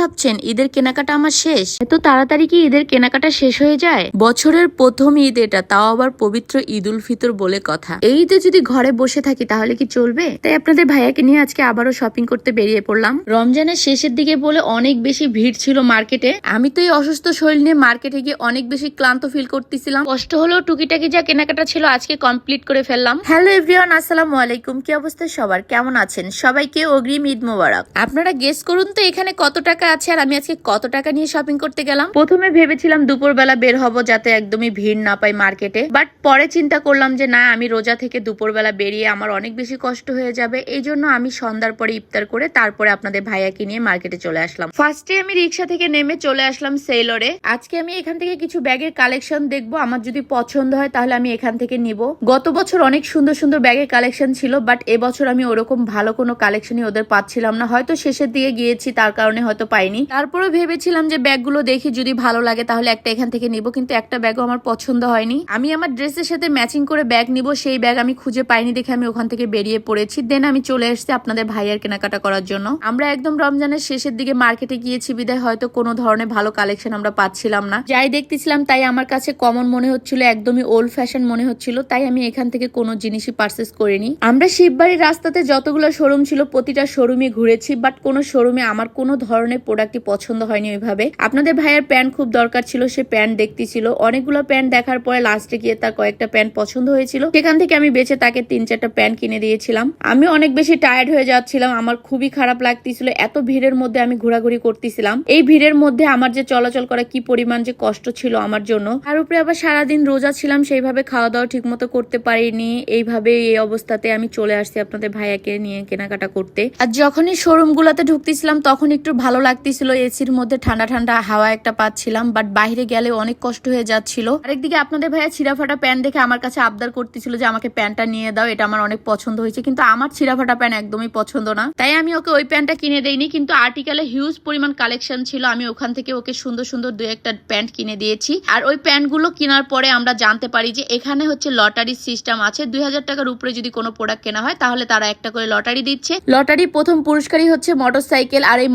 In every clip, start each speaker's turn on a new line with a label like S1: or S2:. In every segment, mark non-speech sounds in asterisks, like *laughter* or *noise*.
S1: ভাবছেন ঈদের কেনাকাটা আমার শেষ? এত তাড়াতাড়ি কি ঈদের কেনাকাটা শেষ হয়ে যায়? বছরের প্রথম ঈদ এটা, তাও আবার পবিত্র ঈদ উল ফিতর বলে কথা। এই ঈদে যদি ঘরে বসে থাকি তাহলে কি চলবে? তাই আপনাদের ভাইয়াকে নিয়ে আজকে আবারও শপিং করতে বেরিয়ে পড়লাম। রমজানের শেষের দিকে বলে অনেক বেশি ভিড় ছিল মার্কেটে। আমি তো এই অসুস্থ শরীর নিয়ে মার্কেটে গিয়ে অনেক বেশি ক্লান্ত ফিল করতেছিলাম। কষ্ট হলেও টুকিটাকি যা কেনাকাটা ছিল আজকে কমপ্লিট করে ফেললাম। হ্যালো এভরিওয়ান আসসালামু আলাইকুম। কি অবস্থা সবার? কেমন আছেন? সবাইকে অগ্রিম ঈদ মোবারক। আপনারা গেস করুন তো এখানে কত টাকা আছে আর আমি আজকে কত টাকা নিয়ে শপিং করতে গেলাম? প্রথমে ভেবেছিলাম দুপুরবেলা বের হব যাতে একদমই ভিড় না পাই মার্কেটে বাট পরে চিন্তা করলাম যে না, আমি রোজা থেকে দুপুরবেলা বেরিয়ে আমার অনেক বেশি কষ্ট হয়ে যাবে, এই জন্য আমি সন্ধ্যার পরে ইফতার করে তারপরে আপনাদের ভাইয়াকে নিয়ে মার্কেটে চলে আসলাম। ফার্স্টে আমি রিক্সা থেকে নেমে চলে আসলাম সেলরে। আজকে আমি এখান থেকে কিছু ব্যাগের কালেকশন দেখব, আমার যদি পছন্দ হয় তাহলে আমি এখান থেকে নিব। গত বছর অনেক সুন্দর সুন্দর ব্যাগের কালেকশন ছিল বাট এবছর আমি ওরকম ভালো কোনো কালেকশনই ওদের পাচ্ছিলাম না। হয়তো শেষের দিকে গিয়েছি, তার কারণে হয়তো পাইনি। তারপরে ভেবেছিলাম যে ব্যাগগুলো দেখি, যদি ভালো লাগে তাহলে একটা এখান থেকে নিব, কিন্তু একটা ব্যাগও আমার পছন্দ হয়নি। আমি আমার ড্রেসের সাথে ম্যাচিং করে ব্যাগ নিব, সেই ব্যাগ আমি খুঁজে পাইনি দেখে আমি ওখান থেকে বেরিয়ে পড়েছি। দেন আমি চলে এসেছি আপনাদের ভাইয়ের কেনাকাটা করার জন্য। আমরা একদম রমজানের শেষের দিকে মার্কেটে গিয়েছি, বিদায় হয়তো কোনো ধরনের ভালো কালেকশন আমরা পাচ্ছিলাম না। যাই দেখতেছিলাম, তাই আমার কাছে কমন মনে হচ্ছিল, একদমই ওল্ড ফ্যাশন মনে হচ্ছিল, তাই আমি এখান থেকে কোনো জিনিসই পারচেস করিনি। আমরা শিববাড়ির রাস্তাতে যতগুলো শোরুম ছিল, প্রতিটা শোরুমে ঘুরেছি বাট কোনো শোরুমে আমার কোনো ধরনের প্রোডাক্টই পছন্দ হয়নি ওইভাবে। আপনাদের ভাইয়ের প্যান্ট খুব দরকার ছিল, সে প্যান্ট দেখতেছিল অনেকগুলো প্যান্ট দেখার পরে লাস্টে গিয়ে তার কয়েকটা প্যান্ট পছন্দ হয়েছিল। সেখান থেকে আমি বেঁচে তাকে তিন চারটা প্যান্ট কিনে দিয়েছিলাম। আমি অনেক বেশি টায়ার্ড হয়ে যাচ্ছিলাম, আমার খুবই খারাপ লাগতেছিল, এত ভিড়ের মধ্যে আমি ঘোরাঘুরি করতেছিলাম। এই ভিড়ের মধ্যে আমার যে চলাচল করা কি পরিমাণ যে কষ্ট ছিল আমার জন্য, তার উপরে আবার সারাদিন রোজা ছিলাম, সেইভাবে খাওয়া দাওয়া ঠিক মতো করতে পারিনি। এইভাবে এই অবস্থাতে আমি চলে আসছি আপনাদের ভাইয়াকে নিয়ে কেনাকাটা করতে। আর যখনই শোরুম গুলাতে ঢুকতেছিলাম, তখন একটু ভালো লাগতেছিল, এসির মধ্যে ঠান্ডা ঠান্ডা হাওয়া একটা পাচ্ছিলাম বাট বাইরে গেলে অনেক কষ্ট হয়ে যাচ্ছিল। আরেকদিকে আপনাদের ভাইয়া ছিঁড়াফাটা প্যান্ট দেখে আমার কাছে আবদার করতেছিল যে আমাকে প্যান্টটা নিয়ে দাও, এটা আমার অনেক পছন্দ হয়েছে, কিন্তু আমার ছিঁড়াফাটা প্যান্ট একদমই পছন্দ না। তাই আমি ওকে ওই প্যান্টটা কিনে দেইনি, কিন্তু আর্টিকেলে হিউজ পরিমাণ কালেকশন ছিল, আমি ওখান থেকে ওকে সুন্দর সুন্দর দু একটা প্যান্ট কিনে দিয়েছি। আর ওই প্যান্টগুলো কেনার পরে আমরা জানতে পারি যে এখানে হচ্ছে লটারি সিস্টেম আছে, দুই হাজার টাকার উপরে যদি কোনো প্রোডাক্ট কেনা হয়, তাহলে তারা একটা করে লটারি দিচ্ছে। লটারি প্রথম পুরস্কারই হচ্ছে মোটরসাইকেল আর এই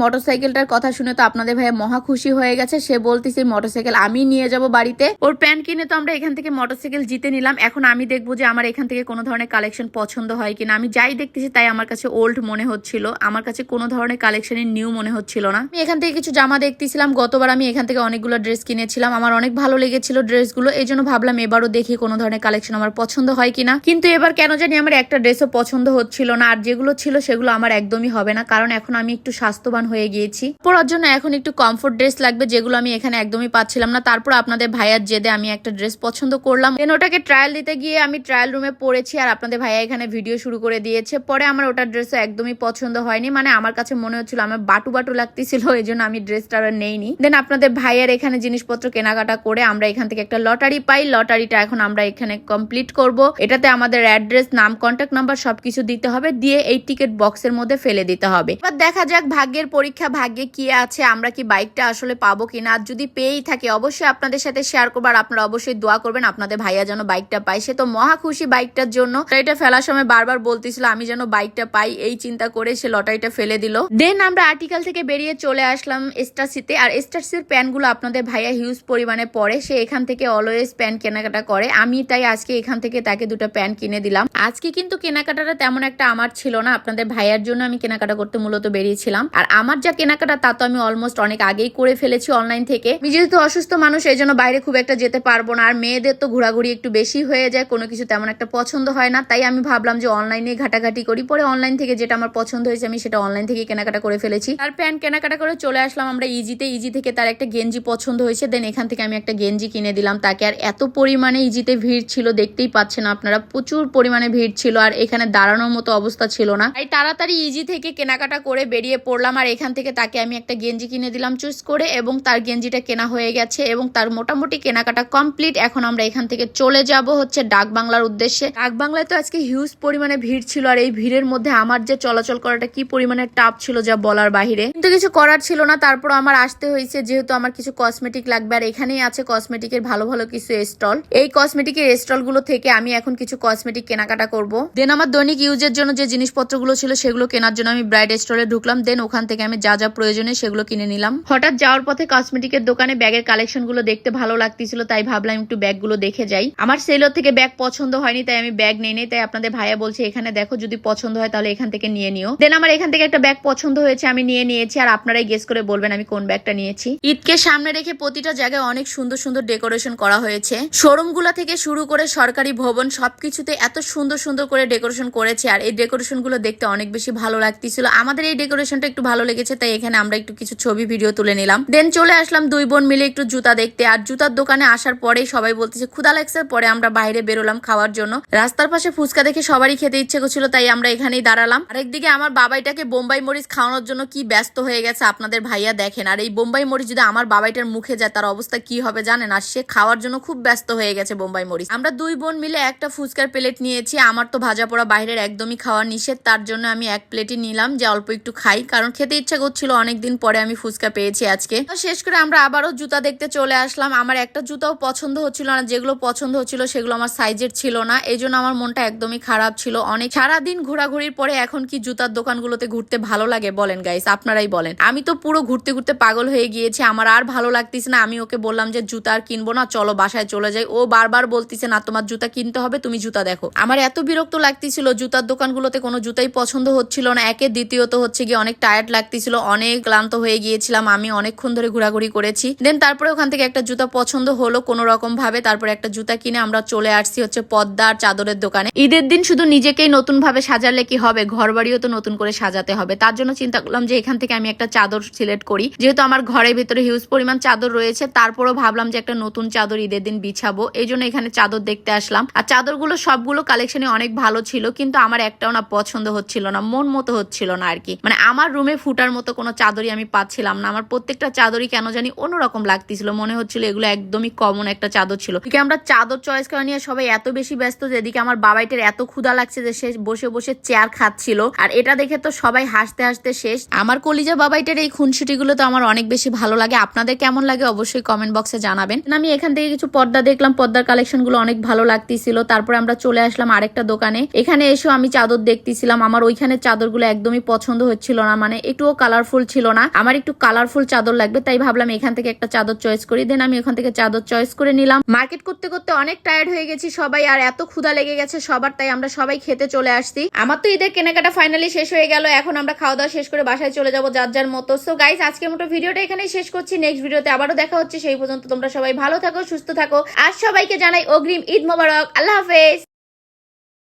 S1: মোটরসাইকেলটার কথা শুনে তো আপনাদের ভাইয়া মহা খুশি হয়ে গেছে। সে বলতেছে, মোটরসাইকেল আমি নিয়ে যাব বাড়িতে। ওর প্যান্ট কিনে তো আমরা এখান থেকে মোটরসাইকেল জিতে নিলাম। এখন আমি দেখব যে আমার এখান থেকে কোনো ধরনের কালেকশন পছন্দ হয় কিনা। আমি যাই দেখতেছি তাই আমার কাছে ওল্ড মনে হচ্ছিল। আমার কাছে কোনো ধরনের কালেকশনের নিউ মনে হচ্ছিল না। আমি এখান থেকে কিছু জামা দেখতেছিলাম। গতবার আমি এখান থেকে অনেকগুলো ড্রেস কিনেছিলাম। আমার অনেক ভালো লেগেছিল ড্রেসগুলো এই জন্য ভাবলাম এবারও দেখি কোনো ধরনের কালেকশন আমার পছন্দ হয় কিনা। কিন্তু এবার কেন জানি আমার একটা ড্রেসও পছন্দ হচ্ছিল না। আর যেগুলো ছিল সেগুলো আমার একদমই হবে না। কারণ এখন আমি একটু স্বাস্থ্যবান হয়ে গিয়েছি। পরার জন্য এখন একটু কমফোর্ট ড্রেস লাগবে, যেগুলো আমি এখানে একদমই পাচ্ছিলাম না। তারপর আপনাদের ভাইয়ার জেদে আমি একটা ড্রেস পছন্দ করলাম। দেন ওটাকে ট্রায়াল দিতে গিয়ে আমি ট্রায়াল রুমে পড়েছি আর আপনাদের ভাইয়া এখানে ভিডিও শুরু করে দিয়েছে। পরে আমার ওটা ড্রেসও একদমই পছন্দ হয়নি। মানে আমার কাছে মনে হচ্ছিল আমার বাটু বাটু লাগতেছিল *laughs* এই জন্য আমি ড্রেসটা আর নেইনি। দেন আপনাদের ভাইয়ের এখানে জিনিসপত্র কেনাকাটা করে আমরা এখান থেকে একটা লটারি পাই। লটারিটা এখন আমরা এখানে কমপ্লিট করব। এটাতে আমাদের অ্যাড্রেস নাম কন্ট্যাক্ট নাম্বার সবকিছু দিতে হবে। দিয়ে এই টিকিট বক্সের মধ্যে ফেলে দিতে হবে। এবার দেখা যাক ভাগ্যের পরীক্ষা ভাগ্যে কি আছে, আমরা কি বাইকটা আসলে পাবো কিনা? আর যদি পেয়েই থাকে, অবশ্যই আপনাদের সাথে শেয়ার করব, আর আপনারা অবশ্যই দোয়া করবেন আপনাদের ভাইয়া যেন বাইকটা পায়। সে তো মহা খুশি বাইকটার জন্য। এটা ফেলার সময় বারবার বলতেছিল, আমি যেন বাইকটা পাই। এই চিন্তা করে সে লটারিটা ফেলে দিল। দেন আমরা আর্টিকেল থেকে বেরিয়ে চলে আসলাম স্টারসিতে আর স্টারসির প্যান্টগুলো আপনাদের ভাইয়া হিউজ পরিমাণে পরে। সে এখান থেকে অলওয়েজ প্যান্ট কেনাকাটা করে। আমি তাই আজকে এখান থেকে তাকে দুটো প্যান্ট কিনে দিলাম। আজকে কিন্তু কেনাকাটাটা তেমন একটা আমার ছিল না। আপনাদের ভাইয়ার জন্য আমি কেনাকাটা করতে মূলত বেরিয়েছিলাম। আর আমার যা কেনাকাটা তা তো আমি অলমোস্ট অনেক আগেই করে ফেলেছি অনলাইন থেকে। আমি যেহেতু অসুস্থ মানুষ, এই জন্য বাইরে খুব একটা যেতে পারব না। আর মেয়েদের তো ঘোরাঘুরি একটু বেশি হয়ে যায়, কোনো কিছু তেমন একটা পছন্দ হয় না। তাই আমি ভাবলাম যে অনলাইনে ঘাটাঘাটি করি। পরে অনলাইন থেকে যেটা আমার পছন্দ হয়েছে, আমি সেটা অনলাইন থেকে কেনাকাটা করে ফেলেছি। আর প্যান্ট কেনাকাটা করে চলে আসলাম আমরা ইজিতে। ইজি থেকে তার একটা গেঞ্জি পছন্দ হয়েছে। দেন এখান থেকে আমি একটা গেঞ্জি কিনে দিলাম তাকে। আর এত পরিমাণে ইজিতে ভিড় ছিল, দেখতেই পাচ্ছেন আপনারা, প্রচুর পরিমাণে ভিড় ছিল। আর এখানে দাঁড়ানোর মতো অবস্থা ছিল না। তাই তাড়াতাড়ি ইজি থেকে কেনাকাটা করে বেরিয়ে পড়লাম। আর এখান থেকে তাকে আমি একটা গেঞ্জি কিনে দিলাম চুজ করে এবং তার গেঞ্জিটা কেনা হয়ে গেছে এবং তার মোটামুটি কেনাকাটা কমপ্লিট এখন আমরা এখান থেকে চলে যাব হচ্ছে ডাক বাংলার উদ্দেশ্যে। ডাক বাংলায় তো আজকে হিউজ পরিমাণে ভিড় ছিল আর এই ভিড়ের মধ্যে আমার যে চলাচল করাটা কি পরিমাণে টাপ ছিল যা বলার বাহিরে। কিন্তু কিছু করার ছিল না তারপর আমার আসতে হয়েছে, যেহেতু আমার কিছু কসমেটিক লাগবে আর এখানেই আছে কসমেটিকের ভালো ভালো কিছু স্টল এই কসমেটিকের স্টলগুলো থেকে আমি এখন কিছু কসমেটিক কেনাকাটা করব। দেন আমার দৈনিক ইউজের জন্য যে জিনিসপত্রগুলো ছিল সেগুলো কেনার জন্য আমি ব্রাইড স্টলে ঢুকলাম। দেন ওখান থেকে আমি যা যা প্রয়োজন প্রয়োজনে সেগুলো কিনে নিলাম। হঠাৎ যাওয়ার পথে কসমেটিকের দোকানে ব্যাগের কালেকশনগুলো দেখতে ভালো লাগতেছিল, তাই ভাবলাম একটু ব্যাগগুলো দেখে যাই। আমার সেলোর থেকে ব্যাগ পছন্দ হয়নি, তাই আমি ব্যাগ নেই তাই আপনাদের ভাইয়া বলছে, এখানে দেখো, যদি পছন্দ হয় তাহলে এখান থেকে নিয়ে নিও। দেন আমার এখান থেকে একটা ব্যাগ পছন্দ হয়েছে, আমি নিয়ে নিয়েছি, আর আপনারাই গেস করে বলবেন আমি কোন ব্যাগটা নিয়েছি। ঈদকে সামনে রেখে প্রতিটা জায়গায় অনেক সুন্দর সুন্দর ডেকোরেশন করা হয়েছে। শোরুমগুলা থেকে শুরু করে সরকারি ভবন, সবকিছুতে এত সুন্দর সুন্দর করে ডেকোরেশন করেছে, আর এই ডেকোরেশনগুলো দেখতে অনেক বেশি ভালো লাগতেছিল। আমাদের এই ডেকোরেশনটা একটু ভালো লেগেছে, তাই এখানে আমরা একটু কিছু ছবি ভিডিও তুলে নিলাম। দেন চলে আসলাম দুই বোন মিলে একটু জুতা দেখতে। আর জুতার দোকানে আসার পরেই সবাই বলতেছে ক্ষুদা লাগছে। পরে আমরা বাইরে বেরোলাম খাওয়ার জন্য। রাস্তার পাশে ফুচকা দেখে সবারই খেতে ইচ্ছে করছিল, তাই আমরা এখানেই দাঁড়ালাম। আরেকদিকে আমার বাবাইটাকে বোম্বাই মরিচ খাওয়ানোর জন্য কি ব্যস্ত হয়ে গেছে আপনাদের ভাইয়া দেখেন। আর এই বোম্বাই মরিচ যদি আমার বাবাইটার মুখে যায়, তার অবস্থা কি হবে জানেন? আর সে খাওয়ার জন্য খুব ব্যস্ত হয়ে গেছে বোম্বাই মরিচ। আমরা দুই বোন মিলে একটা ফুচকার প্লেট নিয়েছি। আমার তো ভাজা পোড়া বাইরের একদমই খাওয়া নিষেধ। তার জন্য আমি এক প্লেটই নিলাম, যে অল্প একটু খাই। কারণ খেতে ইচ্ছা করছিল অনেকদিন পরে আমি ফুচকা পেয়েছি আজকে। শেষ করে আমরা আবারও জুতা দেখতে চলে আসলাম। আমার একটা জুতাও পছন্দ হচ্ছিল না, যেগুলো পছন্দ হচ্ছিল সেগুলো আমার সাইজের ছিল না। এই জন্য আমার মনটা একদমই খারাপ ছিল। অনেক সারাদিন ঘোরাঘুরির পরে এখন কি জুতার দোকানগুলোতে ঘুরতে ভালো লাগে বলেন গাইস আপনারাই বলেন। আমি তো পুরো ঘুরতে ঘুরতে পাগল হয়ে গিয়েছি। আমার আর ভালো লাগতেছে না। আমি ওকে বললাম যে, জুতা আর কিনবো না, চলো বাসায় চলে যাই। ও বারবার বলতেছে, না, তোমার জুতা কিনতে হবে, তুমি জুতা দেখো। আমার এত বিরক্ত লাগতেছিল। জুতার দোকানগুলোতে কোনো জুতাই পছন্দ হচ্ছিল না। একে, দ্বিতীয়ত হচ্ছে গিয়ে অনেক টায়ার্ড লাগতেছিল। অনেক ক্লান্ত হয়ে গিয়েছিলাম, আমি অনেকক্ষণ ধরে ঘোরাঘুরি করেছি। দেন তারপরে ওখান থেকে একটা জুতা পছন্দ হলো কোনো রকম ভাবে, তারপরে একটা জুতা কিনে আমরা চলে আসছি হচ্ছে পদ্মা আর চাদরের দোকানে। ঈদের দিন শুধু নিজেকেই নতুন ভাবে সাজালে কি হবে? ঘর বাড়িও তো নতুন করে সাজাতে হবে। তার জন্য চিন্তা করলাম যে এখান থেকে আমি একটা চাদর সিলেক্ট করি। যেহেতু আমার ঘরের ভিতরে হিউজ পরিমাণ চাদর রয়েছে, তারপরেও ভাবলাম যে একটা নতুন চাদর ঈদের দিন বিছাবো। এই জন্য এখানে চাদর দেখতে আসলাম। আর চাদরগুলো সবগুলো কালেকশনে অনেক ভালো ছিল, কিন্তু আমার একটাও না পছন্দ হচ্ছিল না, মন মতো হচ্ছিল না আর কি। মানে আমার রুমে ফুটার মতো কোনো চাদরই আমি পাচ্ছিলাম না। আমার প্রত্যেকটা চাদরই কেন জানি অন্যরকম লাগতেছিল। মনে হচ্ছিল এগুলো একদমই কমন একটা চাদর ছিল। এদিকে আমরা চাদর চয়েস করা নিয়ে সবাই এত বেশি ব্যস্ত যে এদিকে আমার বাবাইটার এত ক্ষুধা লাগছে যে সে বসে বসে চেয়ার খাচ্ছিল। আর এটা দেখে তো সবাই হাসতে হাসতে শেষ। আমার কলিজা বাবাইটার এই খুনসুটি গুলো তো আমার অনেক বেশি ভালো লাগে। আপনাদের কেমন লাগে অবশ্যই কমেন্ট বক্সে জানাবেন। আমি এখান থেকে কিছু পর্দা দেখলাম। পর্দার কালেকশনগুলো অনেক ভালো লাগতেছিল। তারপরে আমরা চলে আসলাম আরেকটা দোকানে। এখানে এসেও আমি চাদর দেখতেছিলাম। আমার ওইখানে চাদরগুলো একদমই পছন্দ হচ্ছিল না। মানে একটুও কালারফুল ছিল না। আমার একটু কালারফুল চাদর লাগবে, তাই ভাবলাম এখান থেকে একটা চাদর চয়েস করি। দেন আমি ওখান থেকে চাদর চয়েস করে নিলাম। মার্কেট করতে করতে অনেক টায়ার্ড হয়ে গেছি সবাই, আর এত ক্ষুধা লেগে গেছে সবার, তাই আমরা সবাই খেতে চলে আসছি। আমার তো ঈদের কেনাকাটা ফাইনালি শেষ হয়ে গেল, এখন আমরা খাওয়া দাওয়া শেষ করে বাসায় চলে যাব যার যার মতো। সো গাইস আজকের মতো ভিডিওটা এখানেই শেষ করছি। নেক্সট ভিডিওতে আবারও দেখা হচ্ছে, সেই পর্যন্ত তোমরা সবাই ভালো থাকো, সুস্থ থাকো। আর সবাইকে জানাই অগ্রিম ঈদ মোবারক। আল্লাহ হাফেজ।